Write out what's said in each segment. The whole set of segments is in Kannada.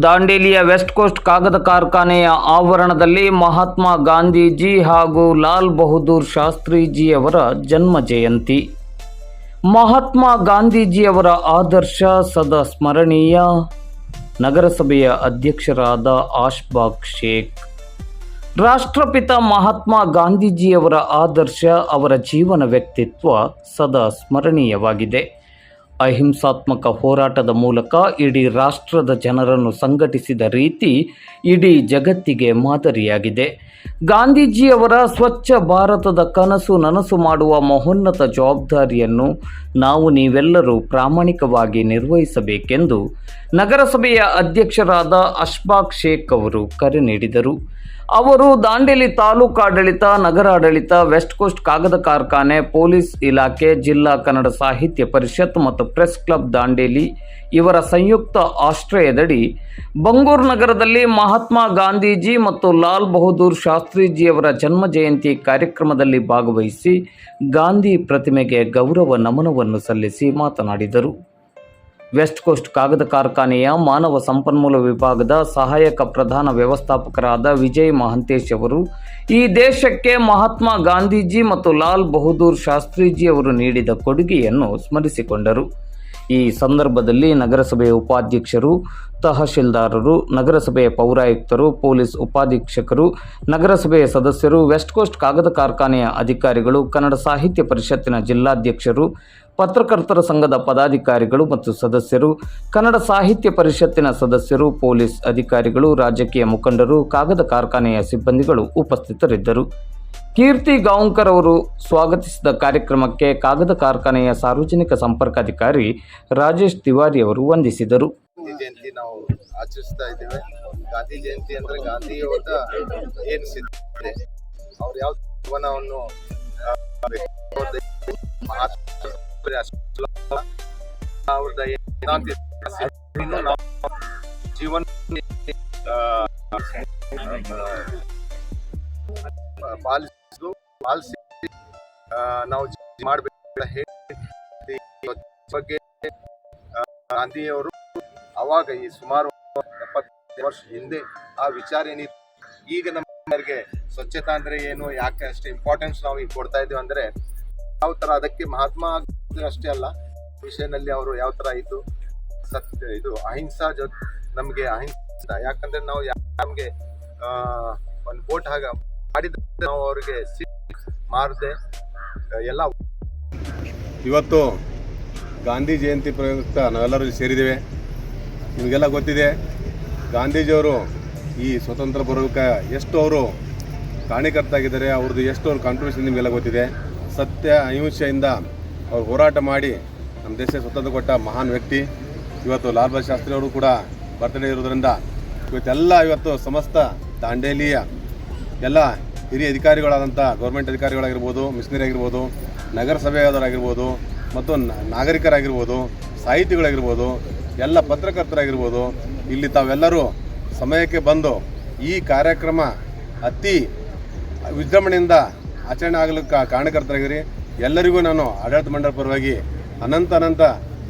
ದಾಂಡೇಲಿಯ ವೆಸ್ಟ್ ಕೋಸ್ಟ್ ಕಾಗದ ಕಾರ್ಖಾನೆಯ ಆವರಣದಲ್ಲಿ ಮಹಾತ್ಮ ಗಾಂಧೀಜಿ ಹಾಗೂ ಲಾಲ್ ಬಹದ್ದೂರ್ ಶಾಸ್ತ್ರೀಜಿಯವರ ಜನ್ಮ ಜಯಂತಿ. ಮಹಾತ್ಮ ಗಾಂಧೀಜಿಯವರ ಆದರ್ಶ ಸದಾ ಸ್ಮರಣೀಯ. ನಗರಸಭೆಯ ಅಧ್ಯಕ್ಷರಾದ ಆಶ್ಬಾಗ್ ಶೇಖ್. ರಾಷ್ಟ್ರಪಿತ ಮಹಾತ್ಮ ಗಾಂಧೀಜಿಯವರ ಆದರ್ಶ ಅವರ ಜೀವನ ವ್ಯಕ್ತಿತ್ವ ಸದಾ ಸ್ಮರಣೀಯವಾಗಿದೆ. ಅಹಿಂಸಾತ್ಮಕ ಹೋರಾಟದ ಮೂಲಕ ಇಡೀ ರಾಷ್ಟ್ರದ ಜನರನ್ನು ಸಂಘಟಿಸಿದ ರೀತಿ ಇಡೀ ಜಗತ್ತಿಗೆ ಮಾದರಿಯಾಗಿದೆ. ಗಾಂಧೀಜಿಯವರ ಸ್ವಚ್ಛ ಭಾರತದ ಕನಸು ನನಸು ಮಾಡುವ ಮಹೋನ್ನತ ಜವಾಬ್ದಾರಿಯನ್ನು ನಾವು ನೀವೆಲ್ಲರೂ ಪ್ರಾಮಾಣಿಕವಾಗಿ ನಿರ್ವಹಿಸಬೇಕೆಂದು ನಗರಸಭೆಯ ಅಧ್ಯಕ್ಷರಾದ ಅಶ್ಫಾಕ್ ಶೇಖ್ ಅವರು ಕರೆ ನೀಡಿದರು. ಅವರು ದಾಂಡೇಲಿ ತಾಲೂಕಾಡಳಿತ ನಗರಾಡಳಿತ ವೆಸ್ಟ್ ಕೋಸ್ಟ್ ಕಾಗದ ಕಾರ್ಖಾನೆ, ಪೊಲೀಸ್ ಇಲಾಖೆ, ಜಿಲ್ಲಾ ಕನ್ನಡ ಸಾಹಿತ್ಯ ಪರಿಷತ್ ಮತ್ತು ಪ್ರೆಸ್ ಕ್ಲಬ್ ದಾಂಡೇಲಿ ಇವರ ಸಂಯುಕ್ತ ಆಶ್ರಯದಡಿ ಬಂಗೂರು ನಗರದಲ್ಲಿ ಮಹಾತ್ಮ ಗಾಂಧೀಜಿ ಮತ್ತು ಲಾಲ್ ಬಹದ್ದೂರ್ ಶಾಸ್ತ್ರೀಜಿಯವರ ಜನ್ಮ ಜಯಂತಿ ಕಾರ್ಯಕ್ರಮದಲ್ಲಿ ಭಾಗವಹಿಸಿ ಗಾಂಧಿ ಪ್ರತಿಮೆಗೆ ಗೌರವ ನಮನವನ್ನು ಸಲ್ಲಿಸಿ ಮಾತನಾಡಿದರು. ವೆಸ್ಟ್ ಕೋಸ್ಟ್ ಕಾಗದ ಕಾರ್ಖಾನೆಯ ಮಾನವ ಸಂಪನ್ಮೂಲ ವಿಭಾಗದ ಸಹಾಯಕ ಪ್ರಧಾನ ವ್ಯವಸ್ಥಾಪಕರಾದ ವಿಜಯ್ ಮಹಂತೇಶ್ ಅವರು ಈ ದೇಶಕ್ಕೆ ಮಹಾತ್ಮ ಗಾಂಧೀಜಿ ಮತ್ತು ಲಾಲ್ ಬಹದ್ದೂರ್ ಶಾಸ್ತ್ರೀಜಿ ಅವರು ನೀಡಿದ ಕೊಡುಗೆಯನ್ನು ಸ್ಮರಿಸಿಕೊಂಡರು. ಈ ಸಂದರ್ಭದಲ್ಲಿ ನಗರಸಭೆಯ ಉಪಾಧ್ಯಕ್ಷರು, ತಹಶೀಲ್ದಾರರು, ನಗರಸಭೆಯ ಪೌರಾಯುಕ್ತರು, ಪೊಲೀಸ್ ಉಪಾಧೀಕ್ಷಕರು, ನಗರಸಭೆಯ ಸದಸ್ಯರು, ವೆಸ್ಟ್ ಕೋಸ್ಟ್ ಕಾಗದ ಕಾರ್ಖಾನೆಯ ಅಧಿಕಾರಿಗಳು, ಕನ್ನಡ ಸಾಹಿತ್ಯ ಪರಿಷತ್ತಿನ ಜಿಲ್ಲಾಧ್ಯಕ್ಷರು ಪತ್ರಕರ್ತರ ಸಂಘದ ಪದಾಧಿಕಾರಿಗಳು ಮತ್ತು ಸದಸ್ಯರು, ಕನ್ನಡ ಸಾಹಿತ್ಯ ಪರಿಷತ್ತಿನ ಸದಸ್ಯರು, ಪೊಲೀಸ್ ಅಧಿಕಾರಿಗಳು, ರಾಜಕೀಯ ಮುಖಂಡರು, ಕಾಗದ ಕಾರ್ಖಾನೆಯ ಸಿಬ್ಬಂದಿಗಳು ಉಪಸ್ಥಿತರಿದ್ದರು. ಕೀರ್ತಿ ಗಾಂವ್ಕರ್ ಅವರು ಸ್ವಾಗತಿಸಿದ ಕಾರ್ಯಕ್ರಮಕ್ಕೆ ಕಾಗದ ಕಾರ್ಖಾನೆಯ ಸಾರ್ವಜನಿಕ ಸಂಪರ್ಕಾಧಿಕಾರಿ ರಾಜೇಶ್ ತಿವಾರಿ ಅವರು ವಂದಿಸಿದರು. ಜಯಂತಿ ನಾವು ಆಚರಿಸ್ತಾ ಇದ್ದೇವೆ. ಗಾಂಧಿ ಅಂದ್ರೆ ಏನ್ ಸಿದ್ಧತೆ? ಅವ್ರ ಯಾವ ಜೀವನವನ್ನು ಇನ್ನು ನಾವು ಜೀವನ ಆ, ಪಾಲಿಸು ನಾವು ಮಾಡಬೇಕು ಹೇಳಿ ಬಗ್ಗೆ ಗಾಂಧಿಯವರು ಅವಾಗ ಈ ಸುಮಾರು ಎಪ್ಪತ್ತು ವರ್ಷ ಹಿಂದೆ ಆ ವಿಚಾರ ಏನಿತ್ತು ಈಗ ನಮ್ಮವರಿಗೆ ಸ್ವಚ್ಛತಾ ಅಂದ್ರೆ ಏನು ಯಾಕೆ ಅಷ್ಟು ಇಂಪಾರ್ಟೆನ್ಸ್ ನಾವು ಈಗ ಕೊಡ್ತಾ ಇದ್ದೀವಿ ಅಂದ್ರೆ ಯಾವ ತರ ಅದಕ್ಕೆ ಮಹಾತ್ಮ ಅಷ್ಟೇ ಅಲ್ಲ, ವಿಷಯದಲ್ಲಿ ಅವರು ಯಾವ ತರ ಇದ್ದು ಸತ್ಯ ಇದು ಅಹಿಂಸಾ ಜೊತೆ ನಮಗೆ ಅಹಿಂಸಾ, ಯಾಕಂದ್ರೆ ನಾವು ನಮಗೆ ಒಂದು ಬೋಟ್ ಹಾಗ ಮಾಡಿದ ನಾವು ಅವರಿಗೆ ಮಾರದೆ, ಎಲ್ಲ ಇವತ್ತು ಗಾಂಧಿ ಜಯಂತಿ ಪ್ರಯುಕ್ತ ನಾವೆಲ್ಲರೂ ಸೇರಿದ್ದೇವೆ. ನಿಮಗೆಲ್ಲ ಗೊತ್ತಿದೆ, ಗಾಂಧೀಜಿಯವರು ಈ ಸ್ವತಂತ್ರ ಬರೋಕ್ಕೆ ಎಷ್ಟು ಅವರು ಕಾರಣೀಕರ್ತಾಗಿದ್ದಾರೆ ಅವ್ರದ್ದು ಎಷ್ಟು ಅವ್ರ ಕಾಂಟ್ರಿಬ್ಯೂಷನ್ ನಿಮಗೆಲ್ಲ ಗೊತ್ತಿದೆ. ಸತ್ಯ, ಅಹಿಂಸೆಯಿಂದ ಅವ್ರು ಹೋರಾಟ ಮಾಡಿ ನಮ್ಮ ದೇಶ ಸ್ವತಂತ್ರ ಕೊಟ್ಟ ಮಹಾನ್ ವ್ಯಕ್ತಿ. ಇವತ್ತು ಲಾಲ್ ಬಹದ್ದೂರ್ ಶಾಸ್ತ್ರಿ ಅವರು ಕೂಡ ಬರ್ತ್ಡೇ ಇರೋದ್ರಿಂದ ಇವತ್ತೆಲ್ಲ ಇವತ್ತು ಸಮಸ್ತ ದಾಂಡೇಲಿಯ ಎಲ್ಲ ಹಿರಿಯ ಅಧಿಕಾರಿಗಳಾದಂಥ ಗೌರ್ಮೆಂಟ್ ಅಧಿಕಾರಿಗಳಾಗಿರ್ಬೋದು ಮಿಷನರಿ ಆಗಿರ್ಬೋದು ನಗರಸಭೆಯವರಾಗಿರ್ಬೋದು ಮತ್ತು ನಾಗರಿಕರಾಗಿರ್ಬೋದು, ಸಾಹಿತಿಗಳಾಗಿರ್ಬೋದು, ಎಲ್ಲ ಪತ್ರಕರ್ತರಾಗಿರ್ಬೋದು, ಇಲ್ಲಿ ತಾವೆಲ್ಲರೂ ಸಮಯಕ್ಕೆ ಬಂದು ಈ ಕಾರ್ಯಕ್ರಮ ಅತಿ ವಿಜೃಂಭಣೆಯಿಂದ ಆಚರಣೆ ಆಗಲಿಕ್ಕೆ ಕಾರಣಕರ್ತರಾಗಿರಿ. ಎಲ್ಲರಿಗೂ ನಾನು ಆಡಳಿತ ಮಂಡಳ ಪರವಾಗಿ ಅನಂತ ಅನಂತ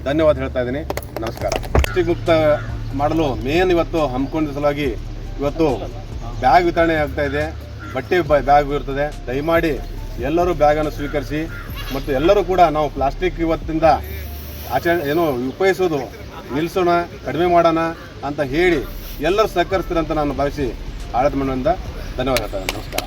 ಧನ್ಯವಾದ ಹೇಳ್ತಾ ಇದ್ದೀನಿ. ನಮಸ್ಕಾರ. ಪ್ಲಾಸ್ಟಿಕ್ ಮುಕ್ತ ಮಾಡಲು ಮೇನ್ ಇವತ್ತು ಹಮ್ಮಿಕೊಂಡ ಸಲುವಾಗಿ ಇವತ್ತು ಬ್ಯಾಗ್ ವಿತರಣೆ ಆಗ್ತಾ ಇದೆ. ಬಟ್ಟೆ ಬ್ಯಾಗ್ ಇರ್ತದೆ. ದಯಮಾಡಿ ಎಲ್ಲರೂ ಬ್ಯಾಗನ್ನು ಸ್ವೀಕರಿಸಿ ಮತ್ತು ಎಲ್ಲರೂ ಕೂಡ ನಾವು ಪ್ಲಾಸ್ಟಿಕ್ ಇವತ್ತಿಂದ ಆಚರಣೆ, ಏನು ಉಪಯೋಗಿಸೋದು ನಿಲ್ಲಿಸೋಣ ಕಡಿಮೆ ಮಾಡೋಣ ಅಂತ ಹೇಳಿ ಎಲ್ಲರೂ ಸಹಕರಿಸ್ತೀರಂತ ನಾನು ಭಾವಿಸಿ ಆಡಳಿತ ಮಂಡಳಿಯಿಂದ ಧನ್ಯವಾದ. ನಮಸ್ಕಾರ.